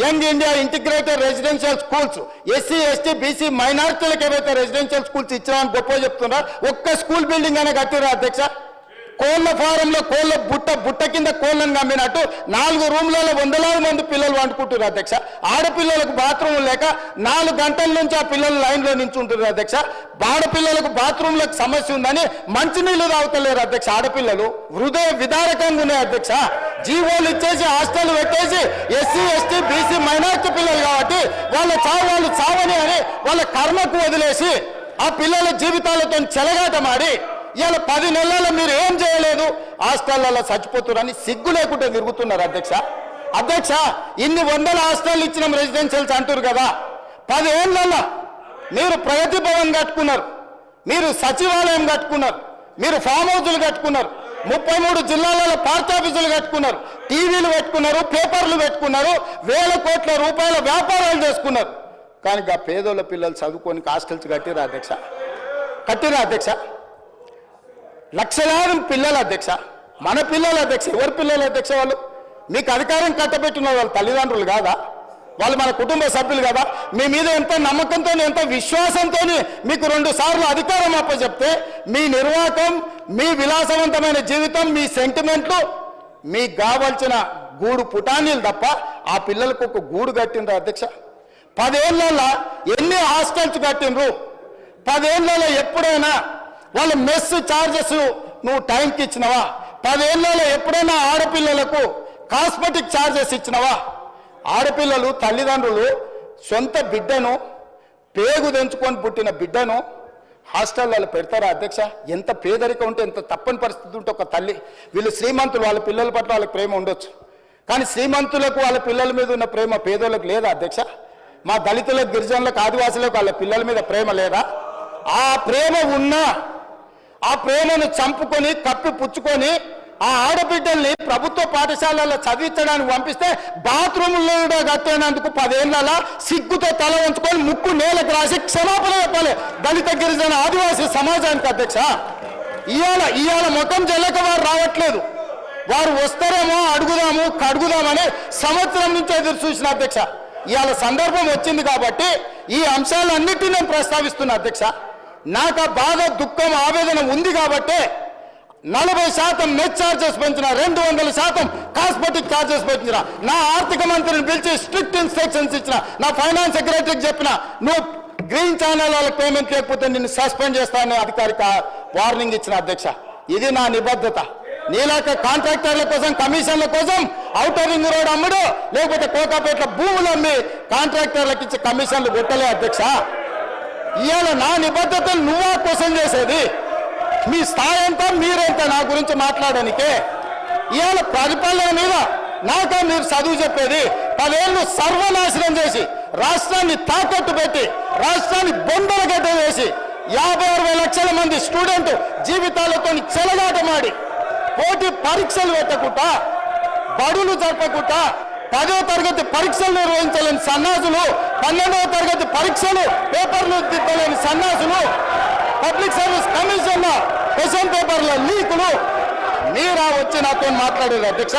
Young India integrated residential schools. SC ST BC మైనారిటీలకు ఏవైతే residential schools ఇచ్చామని గొప్ప చెప్తున్నా ఒక్క స్కూల్ బిల్డింగ్ అనే కట్టిరా అధ్యక్ష? కోళ్ళ ఫారంలో కోళ్ళ బుట్ట బుట్ట కింద కోళ్ళను కమ్మినట్టు నాలుగు రూమ్లలో వందలాది మంది పిల్లలు వండుకుంటున్నారు అధ్యక్ష. ఆడపిల్లలకు బాత్రూమ్ లేక నాలుగు గంటల నుంచి ఆ పిల్లలు లైన్లో నించుంటారు అధ్యక్ష. ఆడపిల్లలకు బాత్రూమ్లకు సమస్య ఉందని మంచినీళ్ళు తాగుతలేరు అధ్యక్ష ఆడపిల్లలు. హృదయ విదారకంగా ఉన్నాయి అధ్యక్ష. జీవోలు ఇచ్చేసి హాస్టల్ పెట్టేసి ఎస్సీ ఎస్టీ బీసీ మైనార్టీ పిల్లలు కాబట్టి వాళ్ళ చావు వాళ్ళు చావని అని వాళ్ళ కర్మకు వదిలేసి ఆ పిల్లల జీవితాలతో చెలగాటమాడి ఇవాళ పది నెలల్లో మీరు ఏం చేయలేదు? హాస్టళ్ళలో చచ్చిపోతున్నారని సిగ్గు లేకుండా తిరుగుతున్నారు అధ్యక్ష. అధ్యక్ష ఇన్ని వందల హాస్టల్ ఇచ్చిన రెసిడెన్షియల్స్ అంటారు కదా. పదేళ్ళలో మీరు ప్రగతి భవన్ కట్టుకున్నారు. మీరు సచివాలయం కట్టుకున్నారు. మీరు ఫామ్ హౌజులు కట్టుకున్నారు. ముప్పై మూడు జిల్లాలలో పార్టీ ఆఫీసులు కట్టుకున్నారు. టీవీలు పెట్టుకున్నారు పేపర్లు పెట్టుకున్నారు వేల కోట్ల రూపాయల వ్యాపారాలు చేసుకున్నారు. కానీ ఆ పేదోళ్ళ పిల్లలు చదువుకొని హాస్టల్స్ కట్టిరా అధ్యక్ష? కట్టిరా అధ్యక్ష? లక్షలాది పిల్లల అధ్యక్ష. మన పిల్లల అధ్యక్ష ఎవరి పిల్లల అధ్యక్ష వాళ్ళు? మీకు అధికారం కట్టబెట్టిన వాళ్ళ తల్లిదండ్రులు కాదా? వాళ్ళు మన కుటుంబ సభ్యులు కదా. మీ మీద ఎంత నమ్మకంతో ఎంత విశ్వాసంతో మీకు రెండు సార్లు అధికారం అప్పచెప్తే మీ నిర్వాహకం మీ విలాసవంతమైన జీవితం మీ సెంటిమెంట్లు మీకు కావాల్సిన గూడు పుటానీలు తప్ప ఆ పిల్లలకు ఒక గూడు కట్టిండ్రు అధ్యక్ష. పదేళ్ళ ఎన్ని హాస్టల్స్ కట్టిండ్రు? పదేళ్ళలో ఎప్పుడైనా వాళ్ళ మెస్ ఛార్జెస్ నువ్వు టైంకి ఇచ్చినవా? పదేళ్ళలో ఎప్పుడైనా ఆడపిల్లలకు కాస్మెటిక్ ఛార్జెస్ ఇచ్చినవా? ఆడపిల్లలు తల్లిదండ్రులు సొంత బిడ్డను పేగు తెంచుకొని పుట్టిన బిడ్డను హాస్టల్లో పెడతారా అధ్యక్ష? ఎంత పేదరికం ఉంటే ఎంత తప్పని పరిస్థితి ఉంటే ఒక తల్లి వీళ్ళు శ్రీమంతులు వాళ్ళ పిల్లల పట్ల వాళ్ళకి ప్రేమ ఉండొచ్చు. కానీ శ్రీమంతులకు వాళ్ళ పిల్లల మీద ఉన్న ప్రేమ పేదోళ్ళకి లేదా అధ్యక్ష? మా దళితులకు గిరిజనులకు ఆదివాసులకు వాళ్ళ పిల్లల మీద ప్రేమ లేదా? ఆ ప్రేమ ఉన్నా ఆ ప్రేమను చంపుకొని కప్పి పుచ్చుకొని ఆ ఆడబిడ్డల్ని ప్రభుత్వ పాఠశాలలో చదివించడానికి పంపిస్తే బాత్రూంలో కూడా కట్టేనందుకు పదేళ్ళ సిగ్గుతో తల ఉంచుకొని ముక్కు నేలకు రాసి క్షమాపణ చెప్పాలి. దళిత గిరిజన ఆదివాసీ సమాజానికి అధ్యక్ష. ఇవాళ ఇవాళ ముఖం జల్లక వారు రావట్లేదు. వారు వస్తారేమో అడుగుదాము కడుగుదామని సంవత్సరం నుంచి ఎదురు చూసిన అధ్యక్ష. ఇవాళ సందర్భం వచ్చింది కాబట్టి ఈ అంశాలన్నిటినీ నేను ప్రస్తావిస్తున్నా అధ్యక్ష. నాకు ఆ బాధ దుఃఖం ఆవేదన ఉంది కాబట్టే నలభై శాతం నెట్ ఛార్జెస్ పెంచిన రెండు వందల శాతం కాస్మెటిక్ ఛార్జెస్ పెంచిన నా ఆర్థిక మంత్రిని పిలిచి స్ట్రిక్ట్ ఇన్స్ట్రక్షన్స్ ఇచ్చిన. నా ఫైనాన్స్ సెక్రటరీకి చెప్పిన నువ్వు గ్రీన్ ఛానల్ వాళ్ళకి పేమెంట్ లేకపోతే నిన్ను సస్పెండ్ చేస్తానని అధికారిక వార్నింగ్ ఇచ్చిన అధ్యక్ష. ఇది నా నిబద్ధత. నీలాక కాంట్రాక్టర్ల కోసం కమిషన్ల కోసం అవుటర్ రింగ్ రోడ్ అమ్ముడు లేకపోతే కోకాపేట్ల భూములు అమ్మి కాంట్రాక్టర్లకు ఇచ్చే కమిషన్లు కొట్టలే అధ్యక్ష. ఇవాళ నా నిబద్ధతలు నువ్వా కోసం చేసేది? మీ స్థాయి ఎంత మీరెంత నా గురించి మాట్లాడడానికే. ఇవాళ పరిపాలన మీద నాకా మీరు చదువు చెప్పేది పదేళ్ళు సర్వనాశనం చేసి రాష్ట్రాన్ని తాకట్టు పెట్టి రాష్ట్రాన్ని బొందల గడ్డ వేసి యాభై అరవై లక్షల మంది స్టూడెంట్ జీవితాలతో చెలగాటమాడి పోటీ పరీక్షలు పెట్టకుండా బడులు జరపకుండా పదో తరగతి పరీక్షలు నిర్వహించలేని సన్నాసులు పన్నెండవ తరగతి పరీక్షలు పేపర్లు దిద్దలేని సన్నాసులు పబ్లిక్ సర్వీస్ కమిషన్ క్వశ్చన్ పేపర్ల లీకులు. మీరా వచ్చి నాతో మాట్లాడేది అధ్యక్ష.